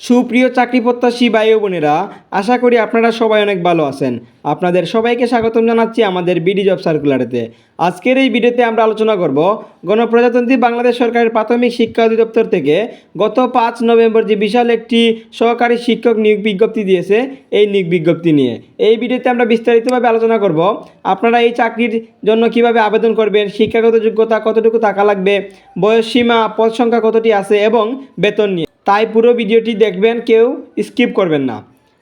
সুপ্রিয় চাকরি প্রত্যাশী ভাই বোনেরা, আশা করি আপনারা সবাই অনেক ভালো আছেন। আপনাদের সবাইকে স্বাগতম জানাচ্ছি আমাদের বিডি জব সার্কুলারেতে। আজকের এই ভিডিওতে আমরা আলোচনা করব গণপ্রজাতন্ত্রী বাংলাদেশ সরকারের প্রাথমিক শিক্ষা অধিদপ্তর থেকে গত পাঁচ নভেম্বর যে বিশাল একটি সহকারী শিক্ষক নিয়োগ বিজ্ঞপ্তি দিয়েছে, এই নিয়োগ বিজ্ঞপ্তি নিয়ে। এই ভিডিওতে আমরা বিস্তারিতভাবে আলোচনা করব আপনারা এই চাকরির জন্য কীভাবে আবেদন করবেন, শিক্ষাগত যোগ্যতা কতটুকু টাকা লাগবে, বয়স সীমা, পদ সংখ্যা কতটি আছে এবং বেতন নিয়ে। তাই পুরো ভিডিওটি দেখবেন, কেউ স্কিপ করবেন না।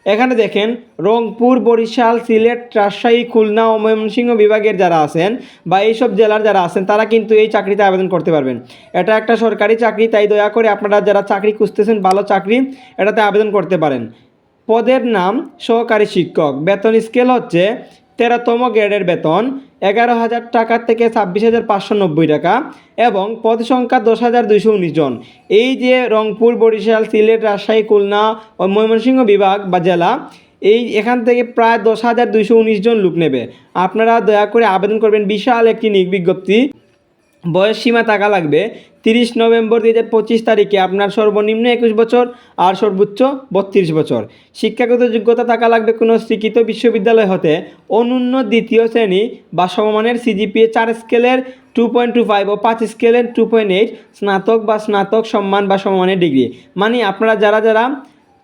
এখানে দেখেন, রংপুর, বরিশাল, সিলেট, রাজশাহী, খুলনা ও ময়মনসিংহ বিভাগের যারা আছেন বা এইসব জেলার যারা আছেন, তারা কিন্তু এই চাকরিতে আবেদন করতে পারবেন। এটা একটা সরকারি চাকরি, তাই দয়া করে আপনারা যারা চাকরি খুঁজতেছেন, ভালো চাকরি, এটাতে আবেদন করতে পারেন। পদের নাম সহকারী শিক্ষক। বেতন স্কেল হচ্ছে তেরোতম গ্রেডের বেতন এগারো হাজার টাকার থেকে ছাব্বিশ হাজার পাঁচশো নব্বই টাকা এবং পদ সংখ্যা দশ হাজার দুইশো উনিশ জন। এই যে রংপুর, বরিশাল, সিলেট, রাজশাহী, খুলনা ও ময়মনসিংহ বিভাগ বা জেলা, এই এখান থেকে প্রায় দশ হাজার দুইশো উনিশ জন লোক নেবে। আপনারা দয়া করে আবেদন করবেন। বিশাল একটি নির্বিজ্ঞপ্তি বিজ্ঞপ্তি। বয়স সীমা টাকা লাগবে। তিরিশ নভেম্বর দুই হাজার পঁচিশ তারিখে আপনার সর্বনিম্ন একুশ বছর আর সর্বোচ্চ বত্রিশ বছর। শিক্ষাগত যোগ্যতা থাকা লাগবে কোনো স্বীকৃত বিশ্ববিদ্যালয় হতে। অনন্য দ্বিতীয় শ্রেণি বা সমমানের সিজিপিএ চার স্কেলের টু পয়েন্ট টু ফাইভ ও পাঁচ স্কেলের টু পয়েন্ট এইট স্নাতক বা স্নাতক সম্মান বা সমমানের ডিগ্রি। মানে আপনারা যারা যারা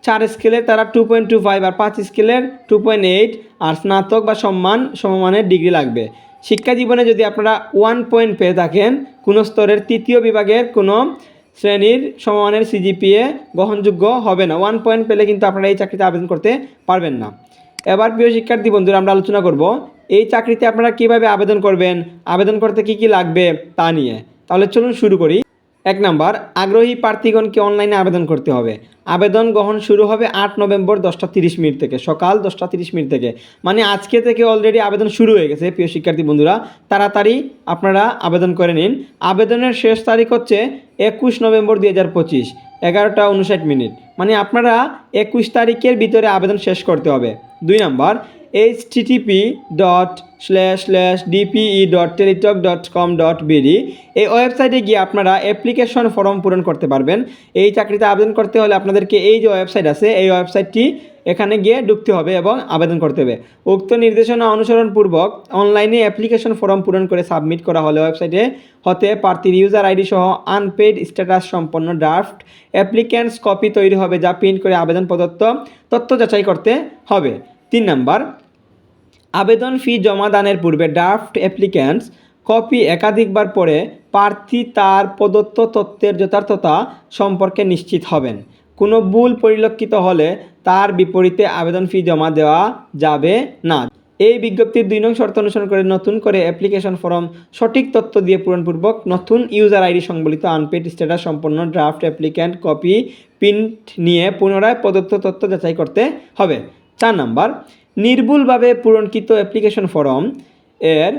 চার স্কেলে তারা টু পয়েন্ট টু ফাইভ আর পাঁচ স্কেলের টু পয়েন্ট এইট আর স্নাতক বা সম্মান, সমমানের ডিগ্রি লাগবে। শিক্ষা জীবনে যদি আপনারা ওয়ান পয়েন্ট পেয়ে থাকেন, কোনো স্তরের তৃতীয় বিভাগের কোনো শ্রেণির সমমানের সিজিপিএ গ্রহণযোগ্য হবে না। ওয়ান পয়েন্ট পেলে কিন্তু আপনারা এই চাকরিতে আবেদন করতে পারবেন না। এবার প্রিয় শিক্ষার্থী বন্ধুরা, আমরা আলোচনা করব, এই চাকরিতে আপনারা কীভাবে আবেদন করবেন, আবেদন করতে কি কি লাগবে তা নিয়ে। তাহলে চলুন শুরু করি। এক নম্বর, আগ্রহী প্রার্থীগণকে অনলাইনে আবেদন করতে হবে। আবেদন গ্রহণ শুরু হবে আট নভেম্বর দশটা তিরিশ মিনিট থেকে, সকাল দশটা তিরিশ মিনিট থেকে। মানে আজকে থেকে অলরেডি আবেদন শুরু হয়ে গেছে, প্রিয় শিক্ষার্থী বন্ধুরা। তাড়াতাড়ি আপনারা আবেদন করে নিন। আবেদনের শেষ তারিখ হচ্ছে একুশ নভেম্বর দুই হাজার পঁচিশ, এগারোটা উনষাট মিনিট। মানে আপনারা একুশ তারিখের ভিতরে আবেদন শেষ করতে হবে। দুই number H TTP dot slash slash DPE dot Teletalk dot com dot BD এই ওয়েবসাইটে গিয়ে আপনারা অ্যাপ্লিকেশন ফর্ম পূরণ করতে পারবেন। এই চাকরিতে আবেদন করতে হলে আপনাদেরকে এই যে ওয়েবসাইট আছে, এই ওয়েবসাইটটি এখানে গিয়ে ঢুকতে হবে এবং আবেদন করতে হবে। উক্ত নির্দেশনা অনুসরণপূর্বক অনলাইনে অ্যাপ্লিকেশন ফর্ম পূরণ করে সাবমিট করা হলে ওয়েবসাইটে হতে প্রার্থীর ইউজার আইডি সহ আনপেড স্ট্যাটাস সম্পন্ন ড্রাফট অ্যাপ্লিক্যান্টস কপি তৈরি হবে যা প্রিন্ট করে আবেদন প্রদত্ত তথ্য যাচাই করতে হবে। তিন নাম্বার, আবেদন ফি জমা দানের পূর্বে ড্রাফট অ্যাপ্লিক্যান্টস কপি একাধিকবার পরে প্রার্থী তার প্রদত্ত তথ্যের যথার্থতা সম্পর্কে নিশ্চিত হবেন। কোনো ভুল পরিলক্ষিত হলে তার বিপরীতে আবেদন ফি জমা দেওয়া যাবে না। এই বিজ্ঞপ্তির দুই নং শর্ত অনুসরণ করে নতুন করে অ্যাপ্লিকেশন ফর্ম সঠিক তথ্য দিয়ে পূরণপূর্বক নতুন ইউজার আইডি সংবলিত আনপেড স্ট্যাটাস সম্পন্ন ড্রাফট অ্যাপ্লিক্যান্ট কপি প্রিন্ট নিয়ে পুনরায় প্রদত্ত তথ্য যাচাই করতে হবে। চার নাম্বার, নির্ভুলভাবে পূরণকৃত অ্যাপ্লিকেশন ফর্ম এর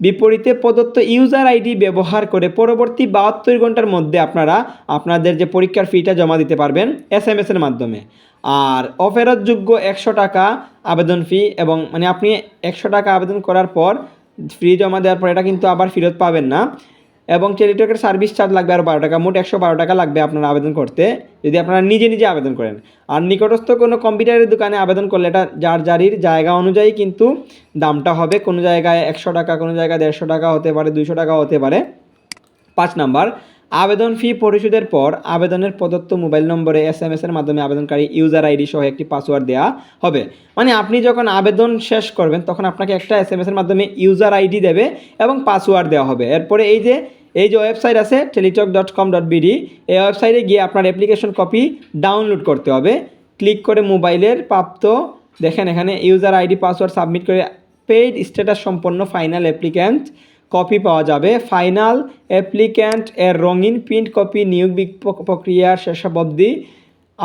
বিপরীতে প্রদত্ত ইউজার আইডি ব্যবহার করে পরবর্তী বাহাত্তর ঘণ্টার মধ্যে আপনারা আপনাদের যে পরীক্ষার ফিটা জমা দিতে পারবেন এস এম এসের মাধ্যমে। আর অফেরতযোগ্য একশো টাকা আবেদন ফি এবং মানে আপনি একশো টাকা আবেদন করার পর ফি জমা দেওয়ার পর এটা কিন্তু আবার ফেরত পাবেন না। এবং টেলিটকের সার্ভিস চার্জ লাগবে আরও বারো টাকা, মোট একশো বারো টাকা লাগবে আপনার আবেদন করতে, যদি আপনারা নিজে নিজে আবেদন করেন। আর নিকটস্থ কোনো কম্পিউটারের দোকানে আবেদন করলে এটা যার জারির জায়গা অনুযায়ী কিন্তু দামটা হবে। কোনো জায়গায় একশো টাকা, কোনো জায়গায় দেড়শো টাকা হতে পারে দুশো টাকা হতে পারে। পাঁচ নাম্বার, আবেদন ফি পরিশোধের পর আবেদনের প্রদত্ত মোবাইল নম্বরে এস এম এর মাধ্যমে আবেদনকারী ইউজার আইডি সহ একটি পাসওয়ার্ড দেওয়া হবে। মানে আপনি যখন আবেদন শেষ করবেন, তখন আপনাকে একটা এস এম এর মাধ্যমে ইউজার আইডি দেবে এবং পাসওয়ার্ড দেওয়া হবে। এরপরে এই যে এই যে ওয়েবসাইট আছে Teletalk dot com dot BD এই ওয়েবসাইটে গিয়ে আপনার অ্যাপ্লিকেশন কপি ডাউনলোড করতে হবে। ক্লিক করে মোবাইলের প্রাপ্ত, দেখেন এখানে ইউজার আইডি পাসওয়ার্ড সাবমিট করে পেইড স্ট্যাটাস সম্পন্ন ফাইনাল অ্যাপ্লিক্যান্ট কপি পাওয়া যাবে। ফাইনাল অ্যাপ্লিক্যান্ট এর রঙিন প্রিন্ট কপি নিয়োগ প্রক্রিয়ার শেষাবধি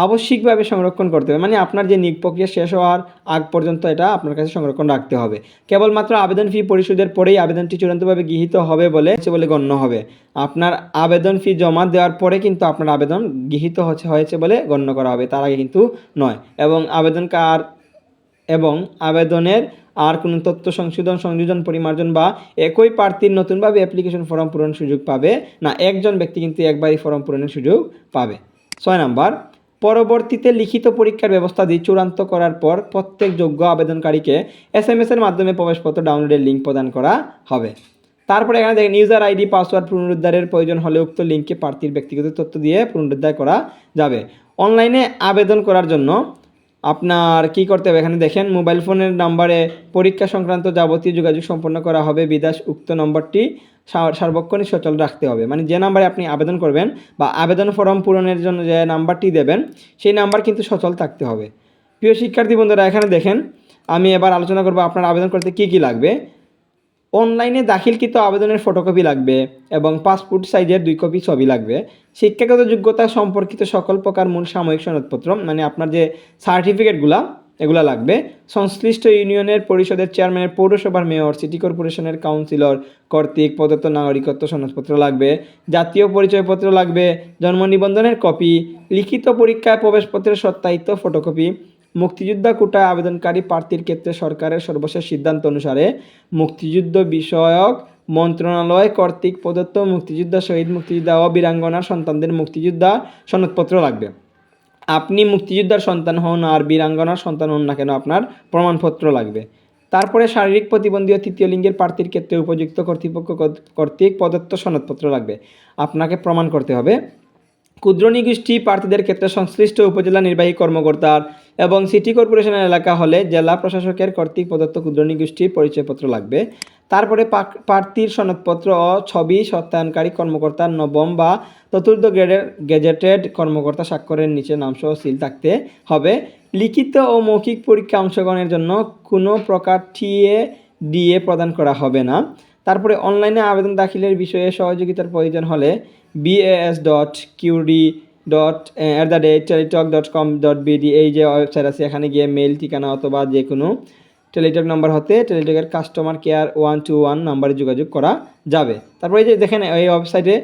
আবশ্যিকভাবে সংরক্ষণ করতে হবে। মানে আপনার যে নিয়োগ প্রক্রিয়া শেষ হওয়ার আগ পর্যন্ত এটা আপনার কাছে সংরক্ষণ রাখতে হবে। কেবলমাত্র আবেদন ফি পরিশোধের পরেই আবেদনটি চূড়ান্তভাবে গৃহীত হবে বলে বলে গণ্য হবে। আপনার আবেদন ফি জমা দেওয়ার পরে কিন্তু আপনার আবেদন গৃহীত হচ্ছে, হয়েছে বলে গণ্য করা হবে। তার আগে কিন্তু নয়। এবং আবেদনকার এবং আবেদনের আর কোনো তথ্য সংশোধন, সংযোজন, পরিমার্জন বা একই প্রার্থীর নতুনভাবে অ্যাপ্লিকেশন ফর্ম পূরণ সুযোগ পাবে না। একজন ব্যক্তি কিন্তু একবারই ফর্ম পূরণের সুযোগ পাবে। ছয় নাম্বার পরবর্তীতে লিখিত পরীক্ষার ব্যবস্থা দিয়ে চূড়ান্ত করার পর প্রত্যেক যোগ্য আবেদনকারীকে এস এম এসের মাধ্যমে প্রবেশপত্র ডাউনলোডের লিঙ্ক প্রদান করা হবে। তারপরে এখানে দেখেন ইউজার আইডি পাসওয়ার্ড পুনরুদ্ধারের প্রয়োজন হলে উক্ত লিঙ্কে প্রার্থীর ব্যক্তিগত তথ্য দিয়ে পুনরুদ্ধার করা যাবে। অনলাইনে আবেদন করার জন্য আপনার কি করতে হবে? এখানে দেখেন মোবাইল ফোনের নাম্বারে পরীক্ষা সংক্রান্ত যাবতীয় যোগাযোগ সম্পন্ন করা হবে। বিদাস উক্ত নম্বরটি সার্বক্ষণিক সচল রাখতে হবে। মানে যে নাম্বারে আপনি আবেদন করবেন বা আবেদন ফর্ম পূরণের জন্য যে নাম্বারটি দেবেন, সেই নাম্বার কিন্তু সচল থাকতে হবে। প্রিয় শিক্ষার্থী বন্ধুরা, এখানে দেখেন, আমি এবার আলোচনা করব আপনার আবেদন করতে কী কী লাগবে। অনলাইনে দাখিলকৃত আবেদনের ফটোকপি লাগবে এবং পাসপোর্ট সাইজের দুই কপি ছবি লাগবে। শিক্ষাগত যোগ্যতা সম্পর্কিত সকল প্রকার মূল সাময়িক সনদপত্র মানে আপনার যে সার্টিফিকেটগুলা এগুলা লাগবে। সংশ্লিষ্ট ইউনিয়নের পরিষদের চেয়ারম্যানের পৌরসভার মেয়র, সিটি কর্পোরেশনের কাউন্সিলর, কর্তৃক প্রদত্ত নাগরিকত্ব সনদপত্র লাগবে, জাতীয় পরিচয়পত্র লাগবে, জন্ম নিবন্ধনের কপি, লিখিত পরীক্ষায় প্রবেশপত্রের সত্যায়িত ফটোকপি, মুক্তিযোদ্ধা কোটায় আবেদনকারী প্রার্থীর ক্ষেত্রে সরকারের সর্বশেষ সিদ্ধান্ত অনুসারে মুক্তিযুদ্ধ বিষয়ক মন্ত্রণালয় কর্তৃক প্রদত্ত মুক্তিযোদ্ধা, শহীদ মুক্তিযোদ্ধা ও বীরাঙ্গনার সন্তানদের মুক্তিযোদ্ধা সনদপত্র লাগবে। আপনি মুক্তিযোদ্ধার সন্তান হন, আর বীরাঙ্গনার সন্তান হন না কেন, আপনার প্রমাণপত্র লাগবে। তারপরে শারীরিক প্রতিবন্ধী ও তৃতীয় লিঙ্গের প্রার্থীর ক্ষেত্রে উপযুক্ত কর্তৃপক্ষ কর্তৃক প্রদত্ত সনদপত্র লাগবে। আপনাকে প্রমাণ করতে হবে। ক্ষুদ্র নিগোষ্ঠী প্রার্থীদের ক্ষেত্রে সংশ্লিষ্ট উপজেলা নির্বাহী কর্মকর্তার এবং সিটি কর্পোরেশনের এলাকা হলে জেলা প্রশাসকের কর্তৃক প্রদত্ত ক্ষুদ্র নিগোষ্ঠীর পরিচয়পত্র লাগবে। তারপরে প্রার্থীর সনদপত্র ও ছবি সত্যায়নকারী কর্মকর্তার নবম বা চতুর্থ গ্রেডের গেজেটেড কর্মকর্তা স্বাক্ষরের নিচে নামসহ সিল থাকতে হবে। লিখিত ও মৌখিক পরীক্ষা অংশগ্রহণের জন্য কোনো প্রকার টিএ ডিএ প্রদান করা হবে না। তারপরে অনলাইনে আবেদন দাখিলের বিষয়ে সহযোগিতার প্রয়োজন হলে BAS dot QD dot at the rate Teletalk dot com dot BD এই যে ওয়েবসাইট আছে, এখানে গিয়ে মেল ঠিকানা অথবা যে কোনো টেলিটক নাম্বার হতে টেলিটকের customer care one two one নাম্বারে যোগাযোগ করা যাবে। তারপরে এই যে দেখেন, এই ওয়েবসাইটে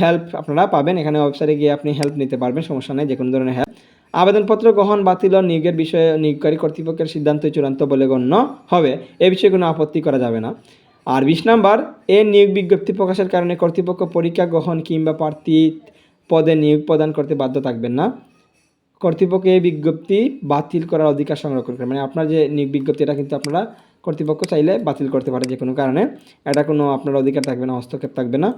হেল্প আপনারা পাবেন। এখানে ওয়েবসাইটে গিয়ে আপনি হেল্প নিতে পারবেন, সমস্যা নেই যে কোনো ধরনের হেল্প আবেদনপত্র গ্রহণ, বাতিল ও নিয়োগের বিষয়ে নিয়োগকারী কর্তৃপক্ষের সিদ্ধান্ত চূড়ান্ত বলে গণ্য হবে। এ বিষয়ে কোনো আপত্তি করা যাবে না। আর বিশ নাম্বার, এ নিয়োগ বিজ্ঞপ্তি প্রকাশের কারণে কর্তৃপক্ষ পরীক্ষা গ্রহণ কিংবা প্রার্থী পদে নিয়োগ প্রদান করতে বাধ্য থাকবেন না। কর্তৃপক্ষ এই বিজ্ঞপ্তি বাতিল করার অধিকার সংরক্ষণ করে মানে আপনার যে নিয়োগ বিজ্ঞপ্তি, এটা কিন্তু আপনারা কর্তৃপক্ষ চাইলে বাতিল করতে পারে যে কোনো কারণে। এটা কোনো আপনার অধিকার থাকবে না, হস্তক্ষেপ থাকবে না।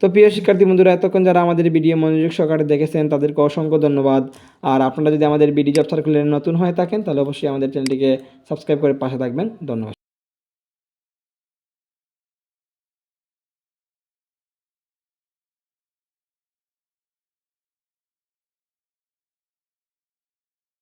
তো প্রিয় শিক্ষার্থী বন্ধুরা, এতক্ষণ যারা আমাদের ভিডিও মনোযোগ সহকারে দেখেছেন, তাদেরকে অসংখ্য ধন্যবাদ। আর আপনারা যদি আমাদের বিডি জব সার্কুলের নতুন হয়ে থাকেন, তাহলে অবশ্যই আমাদের চ্যানেলটিকে সাবস্ক্রাইব করে পাশে থাকবেন। ধন্যবাদ।